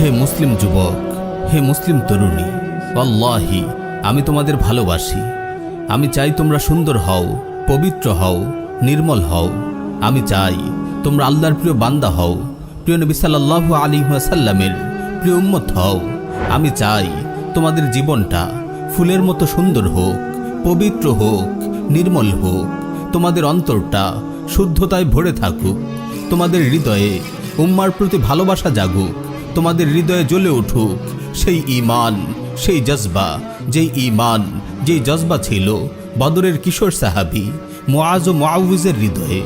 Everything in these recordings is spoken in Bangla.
হে মুসলিম যুবক, হে মুসলিম তরুণী, আল্লাহি, আমি তোমাদের ভালোবাসি। আমি চাই তোমরা সুন্দর হও, পবিত্র হও, নির্মল হও। আমি চাই তোমরা আল্লাহর প্রিয় বান্দা হও, প্রিয় নবী সাল্লাহ আলী সাল্লামের প্রিয় উম্মত হও। আমি চাই তোমাদের জীবনটা ফুলের মতো সুন্দর হোক, পবিত্র হোক, নির্মল হোক। তোমাদের অন্তরটা শুদ্ধতায় ভরে থাকুক। তোমাদের হৃদয়ে উম্মার প্রতি ভালোবাসা জাগুক। তোমাদের হৃদয়ে জ্বলে উঠুক। সেই ইমান সেই জজবা, যেই ইমান যেই জজবা ছিল বদরের কিশোর সাহাবি মোয়াজ ও মোয়াউজের হৃদয়ে।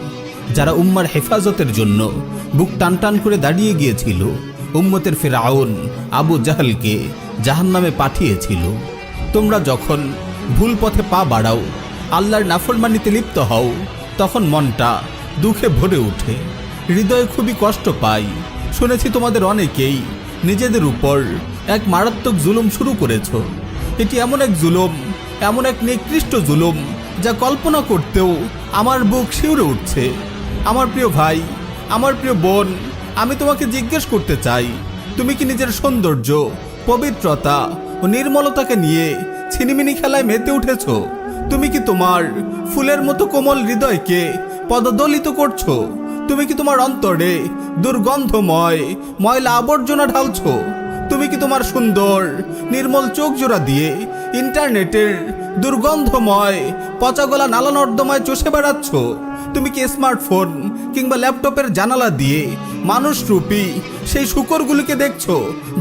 যারা উম্মার হেফাজতের জন্য বুক টান টান করে দাঁড়িয়ে গিয়েছিল, উম্মতের ফেরাউন আবু জাহালকে জাহান্নামে পাঠিয়েছিল। তোমরা যখন ভুল পথে পা বাড়াও, আল্লাহর নাফরমানিতে লিপ্ত হও, তখন মনটা দুঃখে ভরে ওঠে। হৃদয়ে খুবই কষ্ট পাই। শুনেছি তোমাদের অনেকেই নিজেদের উপর এক মারাত্মক জুলুম শুরু করেছ। এটি এমন এক জুলুম, এমন এক নিকৃষ্ট জুলুম যা কল্পনা করতেও আমার বুক শিউরে উঠছে। আমার প্রিয় ভাই, আমার প্রিয় বোন, আমি তোমাকে জিজ্ঞেস করতে চাই, তুমি কি নিজের সৌন্দর্য, পবিত্রতা ও নির্মলতাকে নিয়ে ছিনিমিনি খেলায় মেতে উঠেছ? তুমি কি তোমার ফুলের মতো কোমল হৃদয়কে পদদলিত করছ? তুমি কি তোমার অন্তরে দুর্গন্ধময় ময়লা আবর্জনা ঢালছ? তুমি কি তোমার সুন্দর, নির্মল চোখ জোড়া দিয়ে ইন্টারনেটের দুর্গন্ধময় পচাগলা নালা নর্দমায় চষে বেড়াচ্ছ? তুমি কি স্মার্টফোন কিংবা ল্যাপটপের জানালা দিয়ে মানুষরূপী সেই শুকরগুলিকে দেখছ,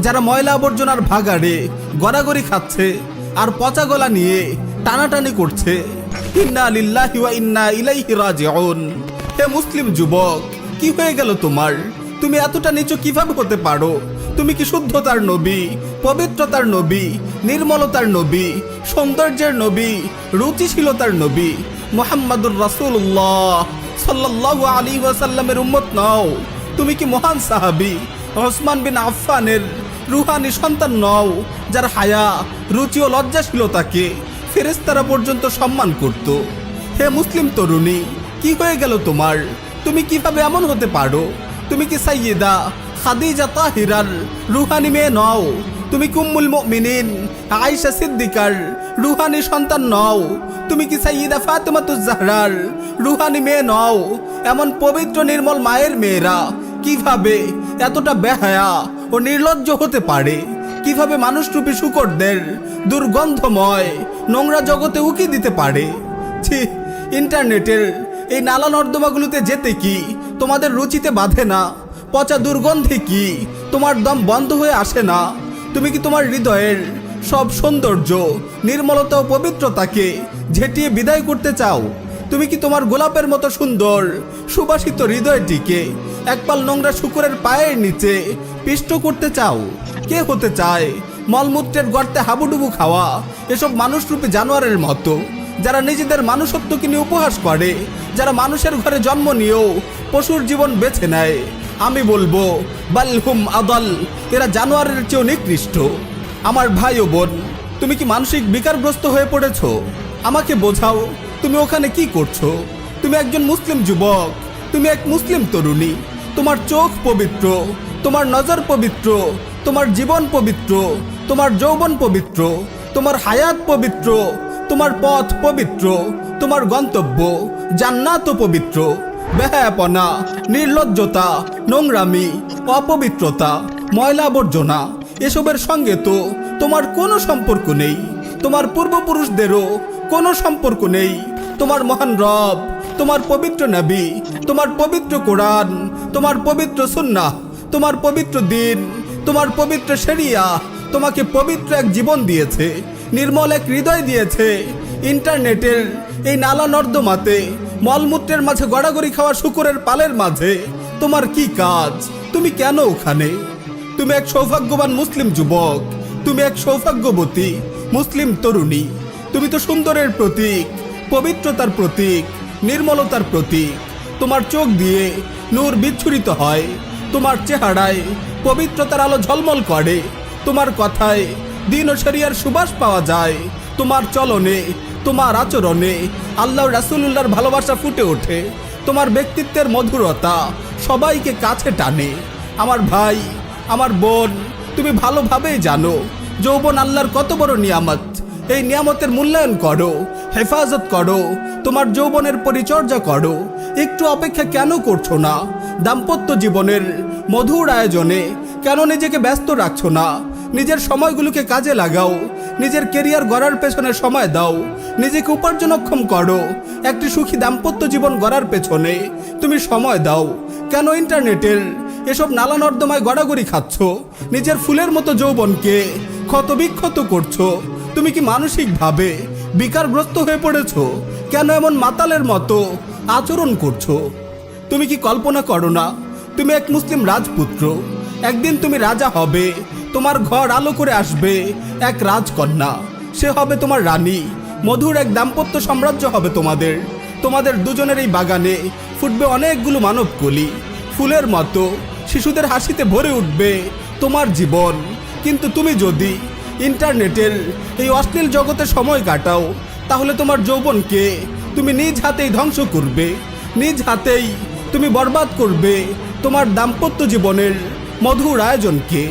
যারা ময়লা আবর্জনার ভাগাড়ে গড়াগড়ি খাচ্ছে আর পচা গলা নিয়ে টানাটানি করছে? ইন্না লিল্লাহি ওয়া ইন্না ইলাইহি রাজিউন। হে মুসলিম যুবক, কি হয়ে গেল তোমার? তুমি এতটা নিচু কীভাবে হতে পারো? তুমি কি শুদ্ধতার নবী, পবিত্রতার নবী, নির্মলতার নবী, সৌন্দর্যের নবী, রুচিশীলতার নবী? মোহাম্মদুর রাসূলুল্লাহ সাল্লাল্লাহু আলী ওয়াসাল্লামের উম্মত নও। তুমি কি মহান সাহাবী, ওসমান বিন আফফানের রুহানি সন্তান নও, যার হায়া, রুচি ও লজ্জাশীলতাকে ফেরেস্তারা পর্যন্ত সম্মান করত। হে মুসলিম তরুণী কি হয়ে গেল তোমার? তুমি কীভাবে এমন হতে পারো? তুমি কি সাইয়েদা? খাদিজা তাহিরার রুহানি মেয়ে নও। তুমি কুম্মুল মুমিনিন? আয়েশা সিদ্দিকার রুহানি সন্তান নও। তুমি কি সাইয়েদা ফাতেমাতুজ জাহরার রুহানি মেয়ে নও? এমন পবিত্র নির্মল মায়ের মেয়েরা কীভাবে এতটা বেহায়া ও নির্লজ্জ হতে পারে? কীভাবে মানুষরূপী শুকরদের দুর্গন্ধময় নোংরা জগতে উকি দিতে পারে? ছি, ইন্টারনেটের এই নালা নর্দমাগুলোতে যেতে কি? তোমাদের রুচিতে বাঁধে না। পচা দুর্গন্ধে কি? তোমার দম বন্ধ হয়ে আসে না। তুমি কি তোমার হৃদয়ের সব সৌন্দর্য, নির্মলতা ও পবিত্রতাকে ঝেঁটিয়ে বিদায় করতে চাও? তুমি কি তোমার গোলাপের মতো সুন্দর, সুবাসিত হৃদয়টিকে একপাল নোংরা শুকুরের পায়ের নিচে পিষ্ট করতে চাও? কে হতে চায় মলমূত্রের গর্তে হাবুডুবু খাওয়া এসব মানুষরূপী জানোয়ারের মতো? যারা নিজেদের মানুষত্বকে নিয়ে উপহাস করে, যারা মানুষের ঘরে জন্ম নিয়েও পশুর জীবন বেছে নেয়, আমি বলব বালহুম আদল, এরা জানোয়ারের চেয়েও নিকৃষ্ট। আমার ভাই ও বোন, তুমি কি মানসিক বিকারগ্রস্ত হয়ে পড়েছ? আমাকে বোঝাও, তুমি ওখানে কি করছ? তুমি একজন মুসলিম যুবক, তুমি এক মুসলিম তরুণী, তোমার চোখ পবিত্র, তোমার নজর পবিত্র, তোমার জীবন পবিত্র, তোমার যৌবন পবিত্র, তোমার হায়াত পবিত্র তোমার পথ পবিত্র, তোমার গন্তব্য জান্নাত পবিত্র। বেহায়াপনা, নির্লজ্জতা, নোংরামি, অপবিত্রতা, ময়লা আবর্জনা, এসবের সঙ্গে তো তোমার কোনো সম্পর্ক নেই। তোমার পূর্বপুরুষদেরও কোনো সম্পর্ক নেই। তোমার মহান রব, তোমার পবিত্র নবী, তোমার পবিত্র কোরআন, তোমার পবিত্র সুন্নাহ, তোমার পবিত্র দিন, তোমার পবিত্র সেরিয়া তোমাকে পবিত্র এক জীবন দিয়েছে। নির্মল এক হৃদয় দিয়েছে ইন্টারনেটের এই নালা নর্দমাতে, মলমূত্রের মাঝে গড়াগড়ি খাওয়া শুকুরের পালের মাঝে। তোমার কি কাজ? তুমি কেন ওখানে? তুমি এক সৌভাগ্যবান মুসলিম যুবক, তুমি এক সৌভাগ্যবতী মুসলিম তরুণী। তুমি তো সুন্দরের প্রতীক, পবিত্রতার প্রতীক, নির্মলতার প্রতীক। তোমার চোখ দিয়ে নূর বিচ্ছুরিত হয়, তোমার চেহারায় পবিত্রতার আলো ঝলমল করে, তোমার কথায় দিন ও শরিয়ার সুবাস পাওয়া যায়। তোমার চলনে, তোমার আচরণে আল্লাহ রাসুল্লাহর ভালোবাসা ফুটে ওঠে। তোমার ব্যক্তিত্বের মধুরতা সবাইকে কাছে টানে। আমার ভাই, আমার বোন, তুমি ভালোভাবেই জানো, যৌবন আল্লাহর কত বড় নিয়ামত। এই নিয়ামতের মূল্যায়ন করো, হেফাজত করো, তোমার যৌবনের পরিচর্যা করো। একটু অপেক্ষা কেন করছ না? দাম্পত্য জীবনের মধুর আয়োজনে কেন নিজেকে ব্যস্ত রাখছো না? নিজের সময়গুলোকে কাজে লাগাও, নিজের কেরিয়ার গড়ার পেছনে সময় দাও, নিজেকে উপার্জনক্ষম করো, একটি সুখী দাম্পত্য জীবন গড়ার পেছনে তুমি সময় দাও। কেন ইন্টারনেটের এসব নালা নর্দমায় গড়াগড়ি খাচ্ছ? নিজের ফুলের মতো যৌবনকে ক্ষতবিক্ষত করছ। তুমি কি মানসিকভাবে বিকারগ্রস্ত হয়ে পড়েছ? কেন এমন মাতালের মতো আচরণ করছ? তুমি কি কল্পনা করো না? তুমি এক মুসলিম রাজপুত্র। একদিন তুমি রাজা হবে তোমার ঘর আলো করে আসবে এক রাজকন্যা। সে হবে তোমার রানী। মধুর এক দাম্পত্য সাম্রাজ্য হবে তোমাদের। তোমাদের দুজনের এই বাগানে ফুটবে অনেকগুলো মানব কলি ফুলের মতো শিশুদের হাসিতে ভরে উঠবে তোমার জীবন। কিন্তু তুমি যদি ইন্টারনেটের এই অশ্লীল জগতে সময় কাটাও, তাহলে তোমার যৌবনকে তুমি নিজ হাতেই ধ্বংস করবে। নিজ হাতেই তুমি বরবাদ করবে তোমার দাম্পত্য জীবনের মধুর আয়োজনকে।